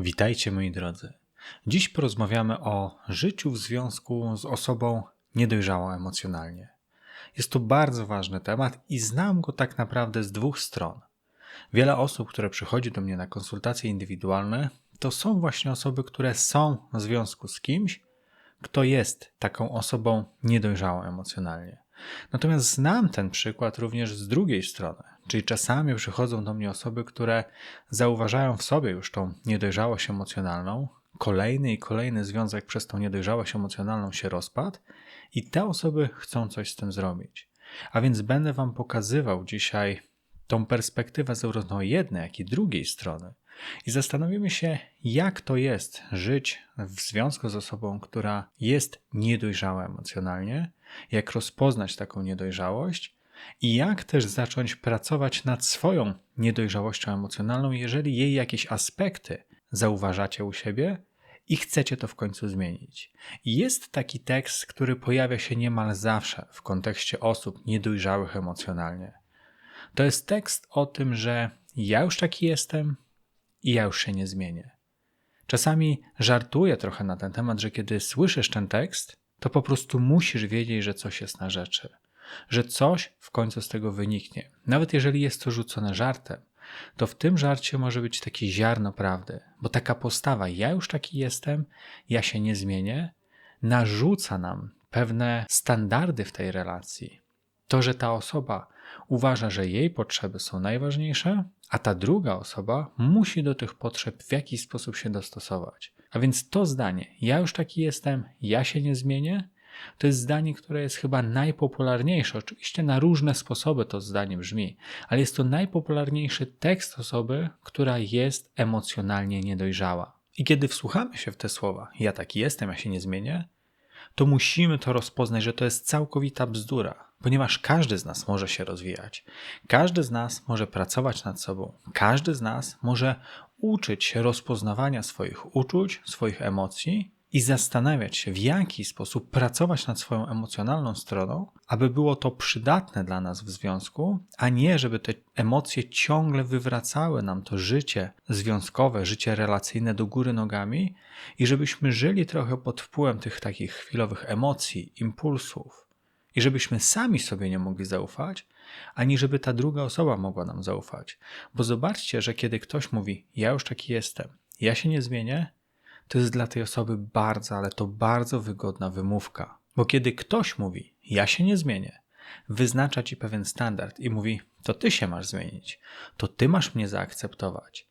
Witajcie moi drodzy. Dziś porozmawiamy o życiu w związku z osobą niedojrzałą emocjonalnie. Jest to bardzo ważny temat i znam go tak naprawdę z dwóch stron. Wiele osób, które przychodzi do mnie na konsultacje indywidualne, to są właśnie osoby, które są w związku z kimś, kto jest taką osobą niedojrzałą emocjonalnie. Natomiast znam ten przykład również z drugiej strony, czyli czasami przychodzą do mnie osoby, które zauważają w sobie już tą niedojrzałość emocjonalną, kolejny i kolejny związek przez tą niedojrzałość emocjonalną się rozpadł i te osoby chcą coś z tym zrobić. A więc będę Wam pokazywał dzisiaj tą perspektywę zarówno jednej, jak i drugiej strony. I zastanowimy się, jak to jest żyć w związku z osobą, która jest niedojrzała emocjonalnie, jak rozpoznać taką niedojrzałość i jak też zacząć pracować nad swoją niedojrzałością emocjonalną, jeżeli jej jakieś aspekty zauważacie u siebie i chcecie to w końcu zmienić. Jest taki tekst, który pojawia się niemal zawsze w kontekście osób niedojrzałych emocjonalnie. To jest tekst o tym, że ja już taki jestem i ja już się nie zmienię. Czasami żartuję trochę na ten temat, że kiedy słyszysz ten tekst, to po prostu musisz wiedzieć, że coś jest na rzeczy, że coś w końcu z tego wyniknie. Nawet jeżeli jest to rzucone żartem, to w tym żarcie może być takie ziarno prawdy, bo taka postawa, ja już taki jestem, ja się nie zmienię, narzuca nam pewne standardy w tej relacji. To, że ta osoba uważa, że jej potrzeby są najważniejsze, a ta druga osoba musi do tych potrzeb w jakiś sposób się dostosować. A więc to zdanie, ja już taki jestem, ja się nie zmienię, to jest zdanie, które jest chyba najpopularniejsze. Oczywiście na różne sposoby to zdanie brzmi, ale jest to najpopularniejszy tekst osoby, która jest emocjonalnie niedojrzała. I kiedy wsłuchamy się w te słowa, ja taki jestem, ja się nie zmienię, to musimy to rozpoznać, że to jest całkowita bzdura, ponieważ każdy z nas może się rozwijać, każdy z nas może pracować nad sobą, każdy z nas może uczyć się rozpoznawania swoich uczuć, swoich emocji i zastanawiać się, w jaki sposób pracować nad swoją emocjonalną stroną, aby było to przydatne dla nas w związku, a nie żeby te emocje ciągle wywracały nam to życie związkowe, życie relacyjne do góry nogami i żebyśmy żyli trochę pod wpływem tych takich chwilowych emocji, impulsów i żebyśmy sami sobie nie mogli zaufać, ani żeby ta druga osoba mogła nam zaufać. Bo zobaczcie, że kiedy ktoś mówi: Ja już taki jestem, ja się nie zmienię, to jest dla tej osoby bardzo, ale to bardzo wygodna wymówka. Bo kiedy ktoś mówi: Ja się nie zmienię, wyznacza ci pewien standard i mówi: To ty się masz zmienić, to ty masz mnie zaakceptować,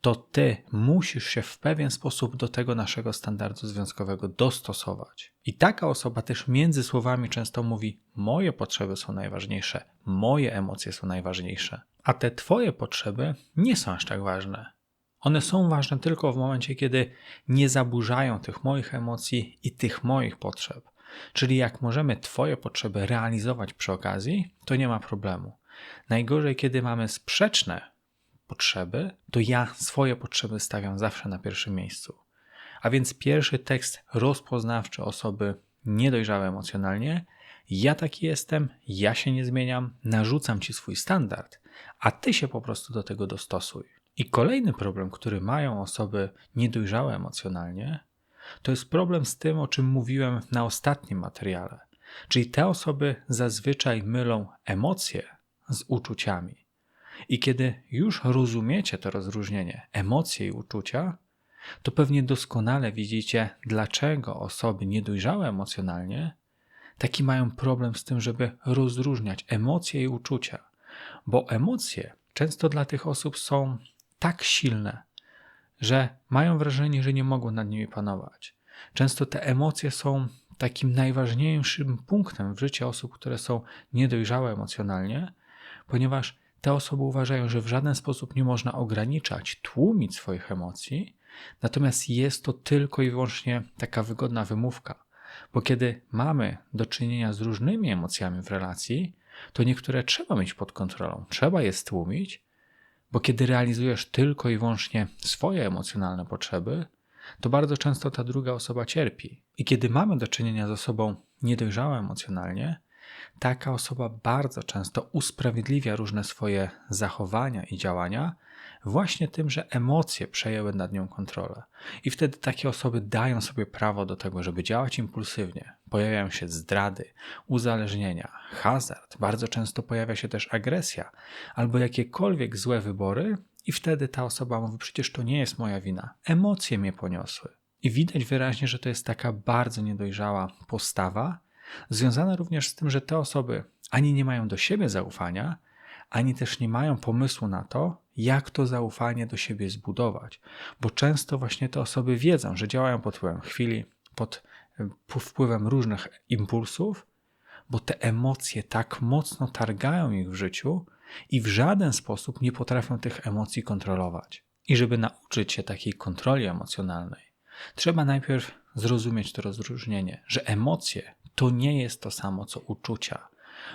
to ty musisz się w pewien sposób do tego naszego standardu związkowego dostosować. I taka osoba też między słowami często mówi: Moje potrzeby są najważniejsze, moje emocje są najważniejsze, a te twoje potrzeby nie są aż tak ważne. One są ważne tylko w momencie, kiedy nie zaburzają tych moich emocji i tych moich potrzeb. Czyli jak możemy Twoje potrzeby realizować przy okazji, to nie ma problemu. Najgorzej, kiedy mamy sprzeczne potrzeby, to ja swoje potrzeby stawiam zawsze na pierwszym miejscu. A więc pierwszy tekst rozpoznawczy osoby niedojrzałe emocjonalnie. Ja taki jestem, ja się nie zmieniam, narzucam ci swój standard, a ty się po prostu do tego dostosuj. I kolejny problem, który mają osoby niedojrzałe emocjonalnie, to jest problem z tym, o czym mówiłem na ostatnim materiale. Czyli te osoby zazwyczaj mylą emocje z uczuciami. I kiedy już rozumiecie to rozróżnienie emocje i uczucia, to pewnie doskonale widzicie, dlaczego osoby niedojrzałe emocjonalnie taki mają problem z tym, żeby rozróżniać emocje i uczucia. Bo emocje często dla tych osób są tak silne, że mają wrażenie, że nie mogą nad nimi panować. Często te emocje są takim najważniejszym punktem w życiu osób, które są niedojrzałe emocjonalnie, ponieważ te osoby uważają, że w żaden sposób nie można ograniczać, tłumić swoich emocji, natomiast jest to tylko i wyłącznie taka wygodna wymówka, bo kiedy mamy do czynienia z różnymi emocjami w relacji, to niektóre trzeba mieć pod kontrolą, trzeba je stłumić, bo kiedy realizujesz tylko i wyłącznie swoje emocjonalne potrzeby, to bardzo często ta druga osoba cierpi. I kiedy mamy do czynienia z osobą niedojrzałą emocjonalnie, taka osoba bardzo często usprawiedliwia różne swoje zachowania i działania właśnie tym, że emocje przejęły nad nią kontrolę. I wtedy takie osoby dają sobie prawo do tego, żeby działać impulsywnie. Pojawiają się zdrady, uzależnienia, hazard, bardzo często pojawia się też agresja albo jakiekolwiek złe wybory, i wtedy ta osoba mówi: Przecież to nie jest moja wina. Emocje mnie poniosły. I widać wyraźnie, że to jest taka bardzo niedojrzała postawa, związana również z tym, że te osoby ani nie mają do siebie zaufania, ani też nie mają pomysłu na to, jak to zaufanie do siebie zbudować. Bo często właśnie te osoby wiedzą, że działają pod wpływem chwili, pod wpływem różnych impulsów, bo te emocje tak mocno targają ich w życiu i w żaden sposób nie potrafią tych emocji kontrolować. I żeby nauczyć się takiej kontroli emocjonalnej, trzeba najpierw zrozumieć to rozróżnienie, że emocje to nie jest to samo co uczucia,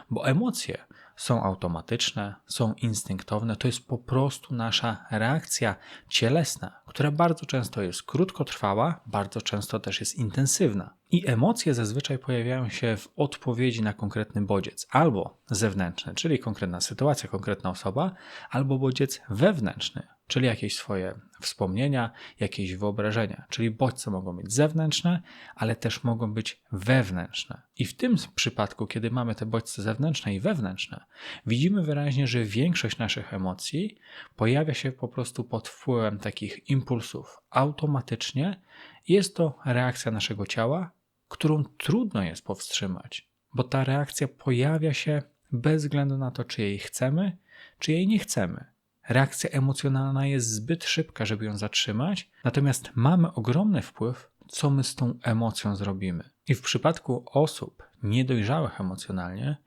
bo emocje są automatyczne, są instynktowne, to jest po prostu nasza reakcja cielesna, która bardzo często jest krótkotrwała, bardzo często też jest intensywna. I emocje zazwyczaj pojawiają się w odpowiedzi na konkretny bodziec, albo zewnętrzny, czyli konkretna sytuacja, konkretna osoba, albo bodziec wewnętrzny, czyli jakieś swoje wspomnienia, jakieś wyobrażenia. Czyli bodźce mogą być zewnętrzne, ale też mogą być wewnętrzne. I w tym przypadku, kiedy mamy te bodźce zewnętrzne i wewnętrzne, widzimy wyraźnie, że większość naszych emocji pojawia się po prostu pod wpływem takich impulsów automatycznie. Jest to reakcja naszego ciała, którą trudno jest powstrzymać, bo ta reakcja pojawia się bez względu na to, czy jej chcemy, czy jej nie chcemy. Reakcja emocjonalna jest zbyt szybka, żeby ją zatrzymać, natomiast mamy ogromny wpływ, co my z tą emocją zrobimy. I w przypadku osób niedojrzałych emocjonalnie,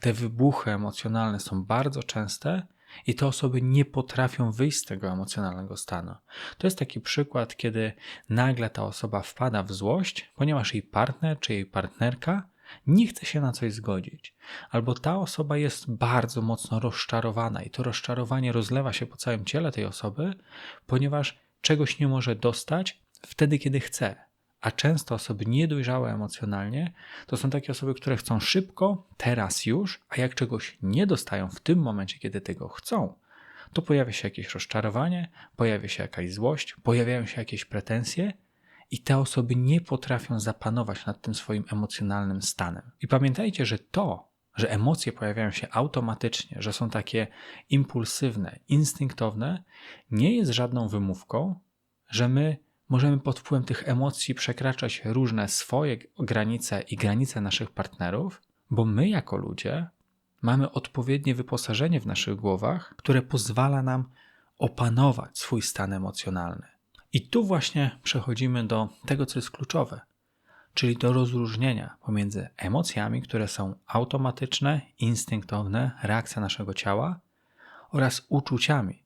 te wybuchy emocjonalne są bardzo częste i te osoby nie potrafią wyjść z tego emocjonalnego stanu. To jest taki przykład, kiedy nagle ta osoba wpada w złość, ponieważ jej partner czy jej partnerka nie chce się na coś zgodzić, albo ta osoba jest bardzo mocno rozczarowana i to rozczarowanie rozlewa się po całym ciele tej osoby, ponieważ czegoś nie może dostać wtedy, kiedy chce. A często osoby niedojrzałe emocjonalnie to są takie osoby, które chcą szybko, teraz już, a jak czegoś nie dostają w tym momencie, kiedy tego chcą, to pojawia się jakieś rozczarowanie, pojawia się jakaś złość, pojawiają się jakieś pretensje i te osoby nie potrafią zapanować nad tym swoim emocjonalnym stanem. I pamiętajcie, że to, że emocje pojawiają się automatycznie, że są takie impulsywne, instynktowne, nie jest żadną wymówką, że my możemy pod wpływem tych emocji przekraczać różne swoje granice i granice naszych partnerów, bo my jako ludzie mamy odpowiednie wyposażenie w naszych głowach, które pozwala nam opanować swój stan emocjonalny. I tu właśnie przechodzimy do tego, co jest kluczowe, czyli do rozróżnienia pomiędzy emocjami, które są automatyczne, instynktowne, reakcja naszego ciała, oraz uczuciami,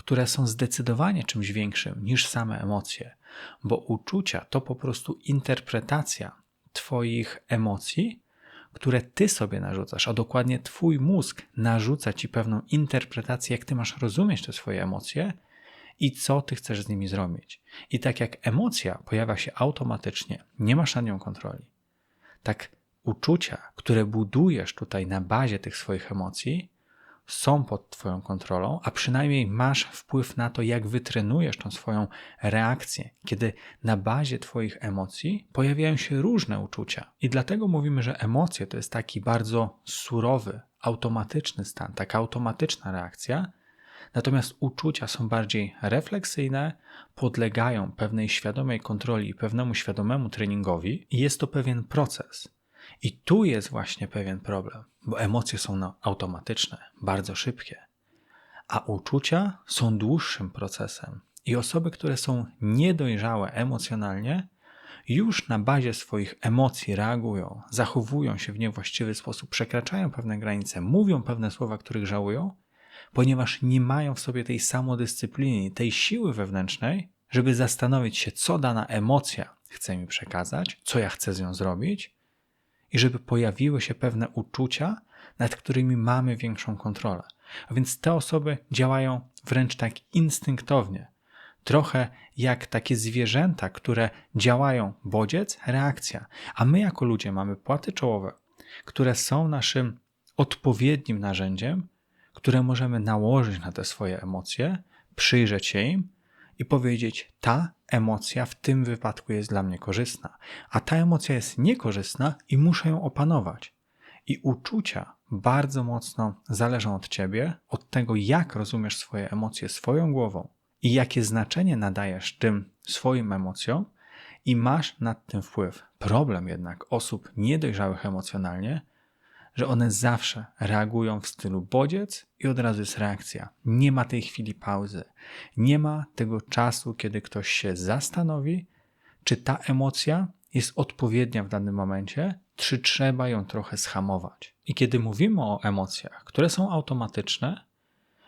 które są zdecydowanie czymś większym niż same emocje, bo uczucia to po prostu interpretacja Twoich emocji, które Ty sobie narzucasz, a dokładnie Twój mózg narzuca Ci pewną interpretację, jak Ty masz rozumieć te swoje emocje i co ty chcesz z nimi zrobić. I tak jak emocja pojawia się automatycznie, nie masz nad nią kontroli, tak uczucia, które budujesz tutaj na bazie tych swoich emocji, są pod Twoją kontrolą, a przynajmniej masz wpływ na to, jak wytrenujesz tą swoją reakcję, kiedy na bazie Twoich emocji pojawiają się różne uczucia. I dlatego mówimy, że emocje to jest taki bardzo surowy, automatyczny stan, taka automatyczna reakcja, Natomiast uczucia są bardziej refleksyjne, podlegają pewnej świadomej kontroli i pewnemu świadomemu treningowi, i jest to pewien proces. I tu jest właśnie pewien problem, bo emocje są automatyczne, bardzo szybkie, a uczucia są dłuższym procesem. I osoby, które są niedojrzałe emocjonalnie, już na bazie swoich emocji reagują, zachowują się w niewłaściwy sposób, przekraczają pewne granice, mówią pewne słowa, których żałują, ponieważ nie mają w sobie tej samodyscypliny, tej siły wewnętrznej, żeby zastanowić się, co dana emocja chce mi przekazać, co ja chcę z nią zrobić, i żeby pojawiły się pewne uczucia, nad którymi mamy większą kontrolę. A więc te osoby działają wręcz tak instynktownie, trochę jak takie zwierzęta, które działają bodziec, reakcja, a my jako ludzie mamy płaty czołowe, które są naszym odpowiednim narzędziem, które możemy nałożyć na te swoje emocje, przyjrzeć się im i powiedzieć: Ta emocja w tym wypadku jest dla mnie korzystna, a ta emocja jest niekorzystna i muszę ją opanować. I uczucia bardzo mocno zależą od ciebie, od tego, jak rozumiesz swoje emocje swoją głową i jakie znaczenie nadajesz tym swoim emocjom, i masz nad tym wpływ. Problem jednak osób niedojrzałych emocjonalnie, że one zawsze reagują w stylu bodziec i od razu jest reakcja. Nie ma tej chwili pauzy. Nie ma tego czasu, kiedy ktoś się zastanowi, czy ta emocja jest odpowiednia w danym momencie, czy trzeba ją trochę schamować. I kiedy mówimy o emocjach, które są automatyczne,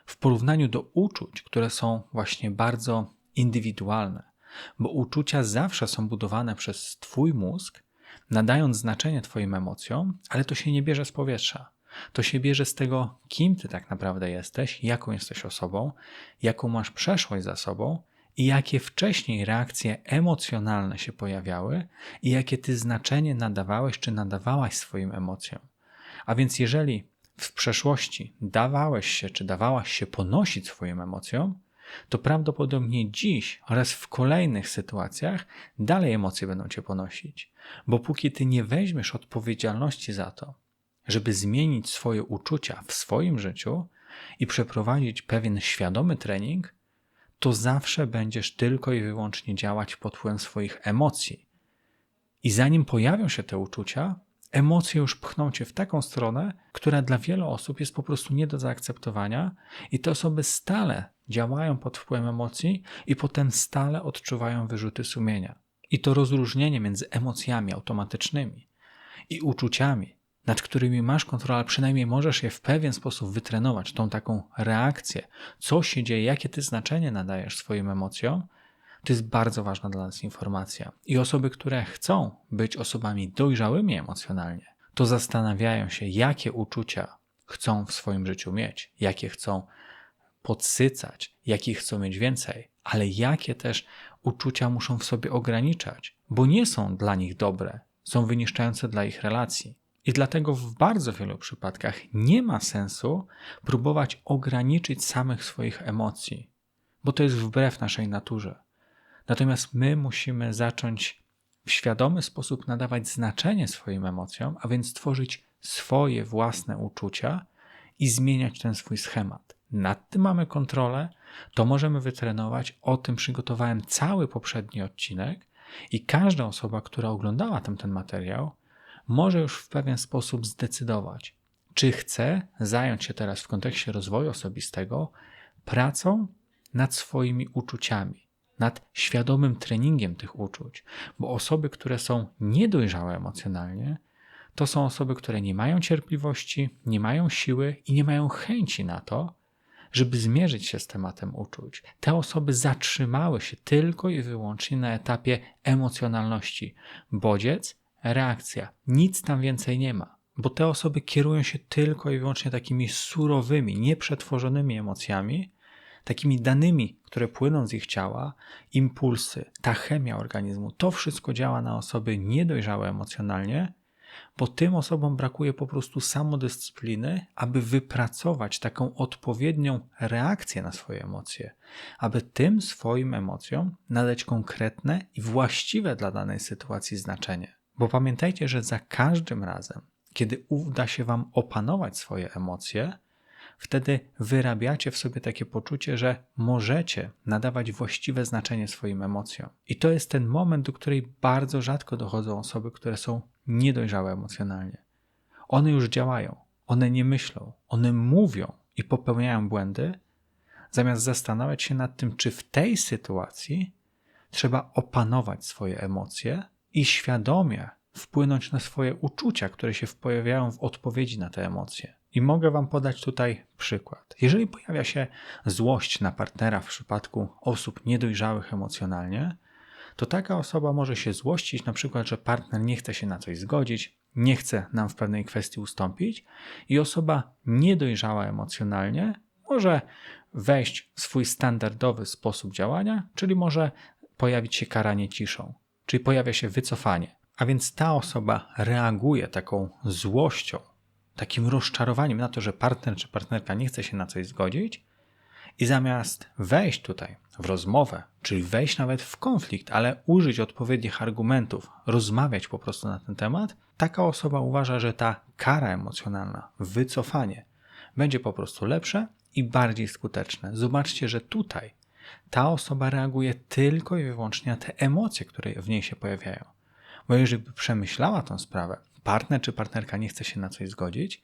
w porównaniu do uczuć, które są właśnie bardzo indywidualne, bo uczucia zawsze są budowane przez Twój mózg, nadając znaczenie Twoim emocjom, ale to się nie bierze z powietrza. To się bierze z tego, kim Ty tak naprawdę jesteś, jaką jesteś osobą, jaką masz przeszłość za sobą i jakie wcześniej reakcje emocjonalne się pojawiały i jakie Ty znaczenie nadawałeś czy nadawałaś swoim emocjom. A więc jeżeli w przeszłości dawałeś się czy dawałaś się ponosić swoim emocjom, to prawdopodobnie dziś oraz w kolejnych sytuacjach dalej emocje będą cię ponosić. Bo póki ty nie weźmiesz odpowiedzialności za to, żeby zmienić swoje uczucia w swoim życiu i przeprowadzić pewien świadomy trening, to zawsze będziesz tylko i wyłącznie działać pod wpływem swoich emocji. I zanim pojawią się te uczucia, emocje już pchną cię w taką stronę, która dla wielu osób jest po prostu nie do zaakceptowania, i te osoby stale działają pod wpływem emocji i potem stale odczuwają wyrzuty sumienia. I to rozróżnienie między emocjami automatycznymi i uczuciami, nad którymi masz kontrolę, ale przynajmniej możesz je w pewien sposób wytrenować, tą taką reakcję, co się dzieje, jakie ty znaczenie nadajesz swoim emocjom, to jest bardzo ważna dla nas informacja. I osoby, które chcą być osobami dojrzałymi emocjonalnie, to zastanawiają się, jakie uczucia chcą w swoim życiu mieć, jakie chcą podsycać, jakich chcą mieć więcej, ale jakie też uczucia muszą w sobie ograniczać, bo nie są dla nich dobre, są wyniszczające dla ich relacji. I dlatego w bardzo wielu przypadkach nie ma sensu próbować ograniczyć samych swoich emocji, bo to jest wbrew naszej naturze. Natomiast my musimy zacząć w świadomy sposób nadawać znaczenie swoim emocjom, a więc tworzyć swoje własne uczucia i zmieniać ten swój schemat nad tym mamy kontrolę, to możemy wytrenować. O tym przygotowałem cały poprzedni odcinek i każda osoba, która oglądała tam ten materiał, może już w pewien sposób zdecydować, czy chce zająć się teraz w kontekście rozwoju osobistego pracą nad swoimi uczuciami, nad świadomym treningiem tych uczuć, bo osoby, które są niedojrzałe emocjonalnie, to są osoby, które nie mają cierpliwości, nie mają siły i nie mają chęci na to, żeby zmierzyć się z tematem uczuć. Te osoby zatrzymały się tylko i wyłącznie na etapie emocjonalności. Bodziec, reakcja. Nic tam więcej nie ma, bo te osoby kierują się tylko i wyłącznie takimi surowymi, nieprzetworzonymi emocjami, takimi danymi, które płyną z ich ciała, impulsy, ta chemia organizmu. To wszystko działa na osoby niedojrzałe emocjonalnie bo tym osobom brakuje po prostu samodyscypliny, aby wypracować taką odpowiednią reakcję na swoje emocje, aby tym swoim emocjom nadać konkretne i właściwe dla danej sytuacji znaczenie. Bo pamiętajcie, że za każdym razem, kiedy uda się Wam opanować swoje emocje, wtedy wyrabiacie w sobie takie poczucie, że możecie nadawać właściwe znaczenie swoim emocjom. I to jest ten moment, do której bardzo rzadko dochodzą osoby, które są niedojrzałe emocjonalnie. One już działają, one nie myślą, one mówią i popełniają błędy, zamiast zastanawiać się nad tym, czy w tej sytuacji trzeba opanować swoje emocje i świadomie wpłynąć na swoje uczucia, które się pojawiają w odpowiedzi na te emocje. I mogę Wam podać tutaj przykład. Jeżeli pojawia się złość na partnera w przypadku osób niedojrzałych emocjonalnie, to taka osoba może się złościć, na przykład, że partner nie chce się na coś zgodzić, nie chce nam w pewnej kwestii ustąpić, i osoba niedojrzała emocjonalnie może wejść w swój standardowy sposób działania, czyli może pojawić się karanie ciszą, czyli pojawia się wycofanie. A więc ta osoba reaguje taką złością, takim rozczarowaniem na to, że partner czy partnerka nie chce się na coś zgodzić, i zamiast wejść tutaj w rozmowę, czyli wejść nawet w konflikt, ale użyć odpowiednich argumentów, rozmawiać po prostu na ten temat, taka osoba uważa, że ta kara emocjonalna, wycofanie będzie po prostu lepsze i bardziej skuteczne. Zobaczcie, że tutaj ta osoba reaguje tylko i wyłącznie na te emocje, które w niej się pojawiają. Bo jeżeli by przemyślała tą sprawę, partner czy partnerka nie chce się na coś zgodzić,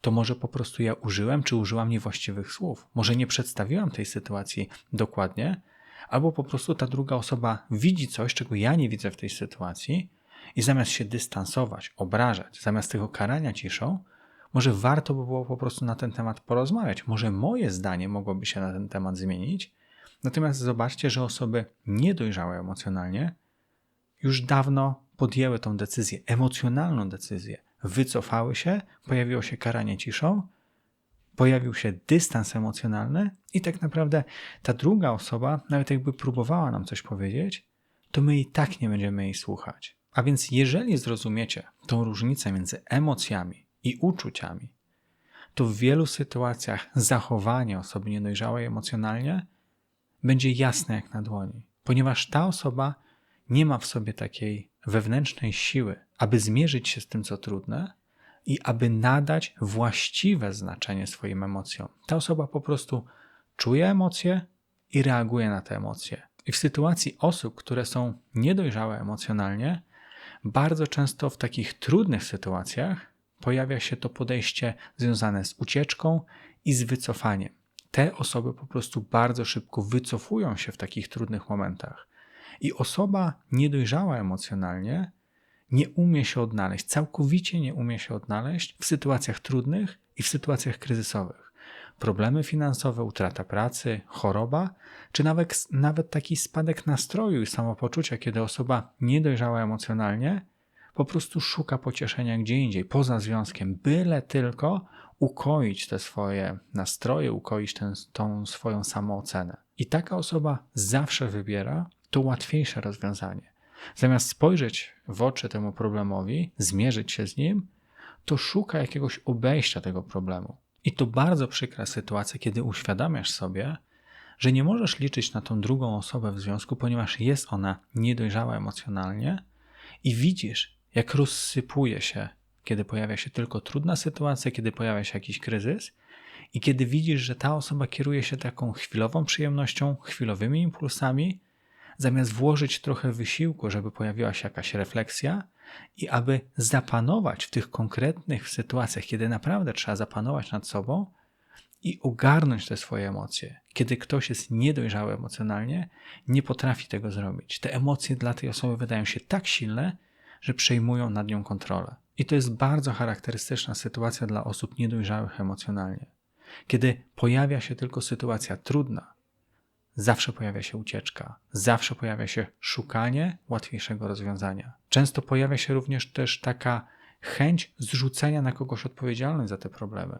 to może po prostu ja użyłem czy użyłam niewłaściwych słów. Może nie przedstawiłam tej sytuacji dokładnie, albo po prostu ta druga osoba widzi coś, czego ja nie widzę w tej sytuacji i zamiast się dystansować, obrażać, zamiast tego karania ciszą, może warto by było po prostu na ten temat porozmawiać. Może moje zdanie mogłoby się na ten temat zmienić. Natomiast zobaczcie, że osoby niedojrzałe emocjonalnie już dawno podjęły tą decyzję, emocjonalną decyzję, wycofały się, pojawiło się karanie ciszą, pojawił się dystans emocjonalny i tak naprawdę ta druga osoba, nawet jakby próbowała nam coś powiedzieć, to my i tak nie będziemy jej słuchać. A więc jeżeli zrozumiecie tą różnicę między emocjami i uczuciami, to w wielu sytuacjach zachowanie osoby niedojrzałej emocjonalnie będzie jasne jak na dłoni, ponieważ ta osoba nie ma w sobie takiej wewnętrznej siły, aby zmierzyć się z tym, co trudne i aby nadać właściwe znaczenie swoim emocjom. Ta osoba po prostu czuje emocje i reaguje na te emocje. I w sytuacji osób, które są niedojrzałe emocjonalnie, bardzo często w takich trudnych sytuacjach pojawia się to podejście związane z ucieczką i z wycofaniem. Te osoby po prostu bardzo szybko wycofują się w takich trudnych momentach. I osoba niedojrzała emocjonalnie nie umie się odnaleźć, całkowicie nie umie się odnaleźć w sytuacjach trudnych i w sytuacjach kryzysowych. Problemy finansowe, utrata pracy, choroba, czy nawet, nawet taki spadek nastroju i samopoczucia, kiedy osoba niedojrzała emocjonalnie po prostu szuka pocieszenia gdzie indziej, poza związkiem, byle tylko ukoić te swoje nastroje, ukoić ten, tą swoją samoocenę. I taka osoba zawsze wybiera to łatwiejsze rozwiązanie. Zamiast spojrzeć w oczy temu problemowi, zmierzyć się z nim, to szuka jakiegoś obejścia tego problemu. I to bardzo przykra sytuacja, kiedy uświadamiasz sobie, że nie możesz liczyć na tą drugą osobę w związku, ponieważ jest ona niedojrzała emocjonalnie i widzisz, jak rozsypuje się, kiedy pojawia się tylko trudna sytuacja, kiedy pojawia się jakiś kryzys, i kiedy widzisz, że ta osoba kieruje się taką chwilową przyjemnością, chwilowymi impulsami, zamiast włożyć trochę wysiłku, żeby pojawiła się jakaś refleksja i aby zapanować w tych konkretnych sytuacjach, kiedy naprawdę trzeba zapanować nad sobą i ogarnąć te swoje emocje. Kiedy ktoś jest niedojrzały emocjonalnie, nie potrafi tego zrobić. Te emocje dla tej osoby wydają się tak silne, że przejmują nad nią kontrolę. I to jest bardzo charakterystyczna sytuacja dla osób niedojrzałych emocjonalnie. Kiedy pojawia się tylko sytuacja trudna, zawsze pojawia się ucieczka, zawsze pojawia się szukanie łatwiejszego rozwiązania. Często pojawia się również też taka chęć zrzucenia na kogoś odpowiedzialność za te problemy.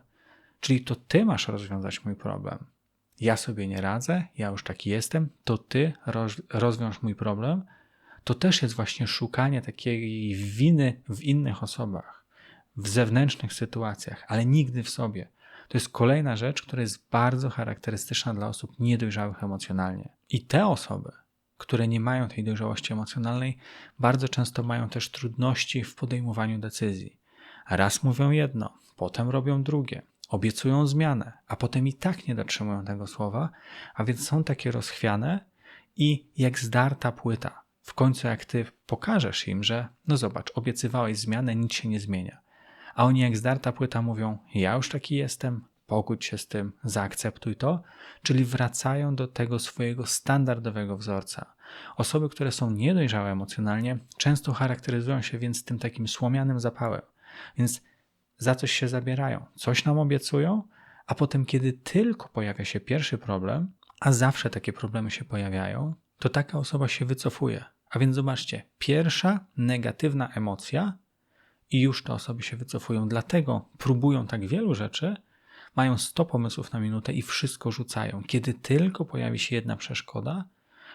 Czyli to ty masz rozwiązać mój problem. Ja sobie nie radzę, ja już taki jestem, to ty roz, rozwiąż mój problem. To też jest właśnie szukanie takiej winy w innych osobach, w zewnętrznych sytuacjach, ale nigdy w sobie. To jest kolejna rzecz, która jest bardzo charakterystyczna dla osób niedojrzałych emocjonalnie. I te osoby, które nie mają tej dojrzałości emocjonalnej, bardzo często mają też trudności w podejmowaniu decyzji. Raz mówią jedno, potem robią drugie, obiecują zmianę, a potem i tak nie dotrzymują tego słowa, a więc są takie rozchwiane i jak zdarta płyta. W końcu, jak ty pokażesz im, że no zobacz, obiecywałeś zmianę, nic się nie zmienia a oni jak zdarta płyta mówią: Ja już taki jestem, pogódź się z tym, zaakceptuj to, czyli wracają do tego swojego standardowego wzorca. Osoby, które są niedojrzałe emocjonalnie, często charakteryzują się więc tym takim słomianym zapałem. Więc za coś się zabierają, coś nam obiecują, a potem, kiedy tylko pojawia się pierwszy problem, a zawsze takie problemy się pojawiają, to taka osoba się wycofuje. A więc zobaczcie, pierwsza negatywna emocja i już te osoby się wycofują. Dlatego próbują tak wielu rzeczy, mają 100 pomysłów na minutę i wszystko rzucają, kiedy tylko pojawi się jedna przeszkoda,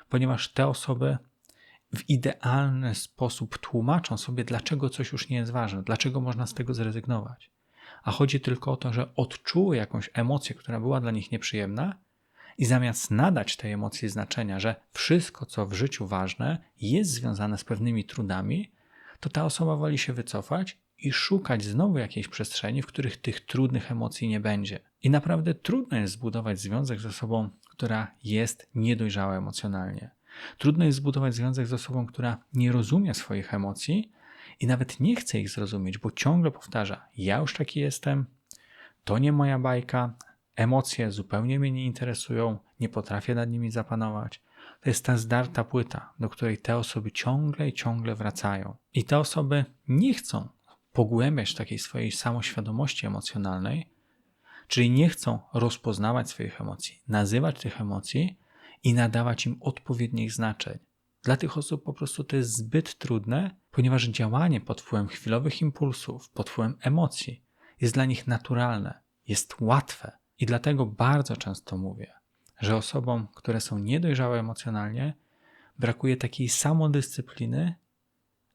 ponieważ te osoby w idealny sposób tłumaczą sobie, dlaczego coś już nie jest ważne, dlaczego można z tego zrezygnować. A chodzi tylko o to, że odczuły jakąś emocję, która była dla nich nieprzyjemna, i zamiast nadać tej emocji znaczenia, że wszystko, co w życiu ważne, jest związane z pewnymi trudami, to ta osoba woli się wycofać i szukać znowu jakiejś przestrzeni, w których tych trudnych emocji nie będzie. I naprawdę trudno jest zbudować związek z osobą, która jest niedojrzała emocjonalnie. Trudno jest zbudować związek z osobą, która nie rozumie swoich emocji i nawet nie chce ich zrozumieć, bo ciągle powtarza: Ja już taki jestem, to nie moja bajka, emocje zupełnie mnie nie interesują, nie potrafię nad nimi zapanować. To jest ta zdarta płyta, do której te osoby ciągle i ciągle wracają. I te osoby nie chcą pogłębiać takiej swojej samoświadomości emocjonalnej, czyli nie chcą rozpoznawać swoich emocji, nazywać tych emocji i nadawać im odpowiednich znaczeń. Dla tych osób po prostu to jest zbyt trudne, ponieważ działanie pod wpływem chwilowych impulsów, pod wpływem emocji jest dla nich naturalne, jest łatwe. I dlatego bardzo często mówię, że osobom, które są niedojrzałe emocjonalnie, brakuje takiej samodyscypliny,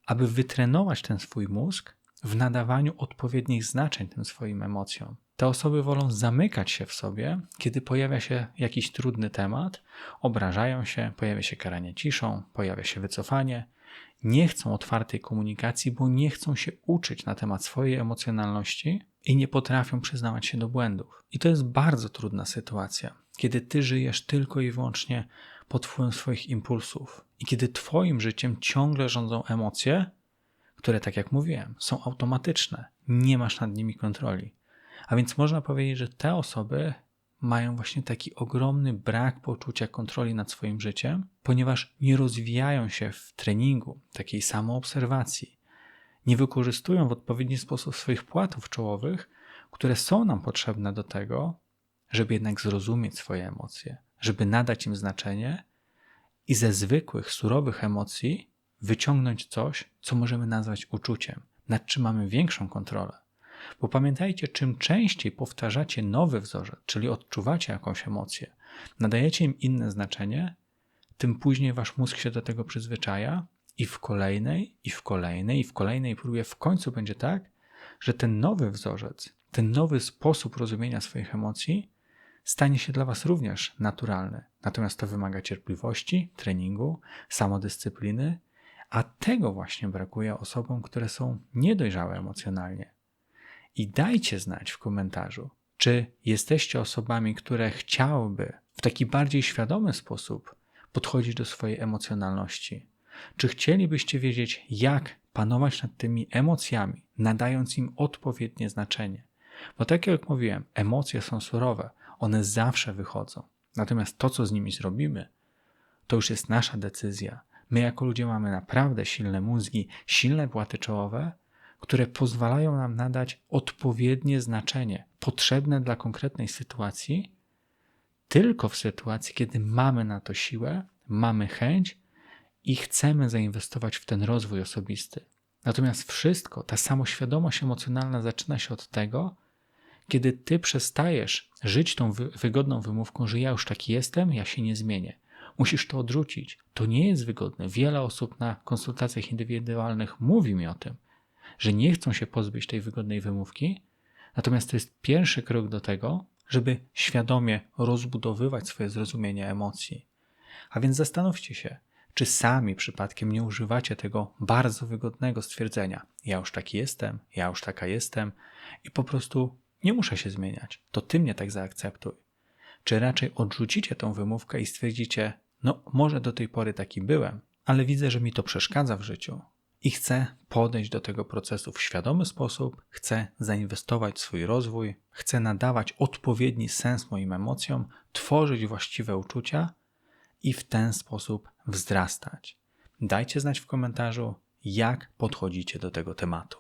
aby wytrenować ten swój mózg w nadawaniu odpowiednich znaczeń tym swoim emocjom. Te osoby wolą zamykać się w sobie, kiedy pojawia się jakiś trudny temat, obrażają się, pojawia się karanie ciszą, pojawia się wycofanie, nie chcą otwartej komunikacji, bo nie chcą się uczyć na temat swojej emocjonalności i nie potrafią przyznawać się do błędów. I to jest bardzo trudna sytuacja, kiedy ty żyjesz tylko i wyłącznie pod wpływem swoich impulsów i kiedy twoim życiem ciągle rządzą emocje, które, tak jak mówiłem, są automatyczne, nie masz nad nimi kontroli. A więc można powiedzieć, że te osoby mają właśnie taki ogromny brak poczucia kontroli nad swoim życiem, ponieważ nie rozwijają się w treningu, takiej samoobserwacji, nie wykorzystują w odpowiedni sposób swoich płatów czołowych, które są nam potrzebne do tego, żeby jednak zrozumieć swoje emocje, żeby nadać im znaczenie i ze zwykłych, surowych emocji wyciągnąć coś, co możemy nazwać uczuciem, nad czym mamy większą kontrolę. Bo pamiętajcie, czym częściej powtarzacie nowy wzorzec, czyli odczuwacie jakąś emocję, nadajecie im inne znaczenie, tym później wasz mózg się do tego przyzwyczaja i w kolejnej, i w kolejnej, i w kolejnej próbie w końcu będzie tak, że ten nowy wzorzec, ten nowy sposób rozumienia swoich emocji stanie się dla Was również naturalny. Natomiast to wymaga cierpliwości, treningu, samodyscypliny, a tego właśnie brakuje osobom, które są niedojrzałe emocjonalnie. I dajcie znać w komentarzu, czy jesteście osobami, które chciałyby w taki bardziej świadomy sposób podchodzić do swojej emocjonalności. Czy chcielibyście wiedzieć, jak panować nad tymi emocjami, nadając im odpowiednie znaczenie? Bo tak jak mówiłem, emocje są surowe, one zawsze wychodzą. Natomiast to, co z nimi zrobimy, to już jest nasza decyzja. My, jako ludzie, mamy naprawdę silne mózgi, silne płaty czołowe, które pozwalają nam nadać odpowiednie znaczenie potrzebne dla konkretnej sytuacji, tylko w sytuacji, kiedy mamy na to siłę, mamy chęć i chcemy zainwestować w ten rozwój osobisty. Natomiast wszystko, ta samoświadomość emocjonalna zaczyna się od tego, kiedy ty przestajesz żyć tą wygodną wymówką, że ja już taki jestem, ja się nie zmienię. Musisz to odrzucić. To nie jest wygodne. Wiele osób na konsultacjach indywidualnych mówi mi o tym, że nie chcą się pozbyć tej wygodnej wymówki, natomiast to jest pierwszy krok do tego, żeby świadomie rozbudowywać swoje zrozumienie emocji. A więc zastanówcie się, czy sami przypadkiem nie używacie tego bardzo wygodnego stwierdzenia: Ja już taki jestem, ja już taka jestem i po prostu nie muszę się zmieniać, to ty mnie tak zaakceptuj. Czy raczej odrzucicie tą wymówkę i stwierdzicie: No, może do tej pory taki byłem, ale widzę, że mi to przeszkadza w życiu, i chcę podejść do tego procesu w świadomy sposób, chcę zainwestować w swój rozwój, chcę nadawać odpowiedni sens moim emocjom, tworzyć właściwe uczucia i w ten sposób wzrastać. Dajcie znać w komentarzu, jak podchodzicie do tego tematu.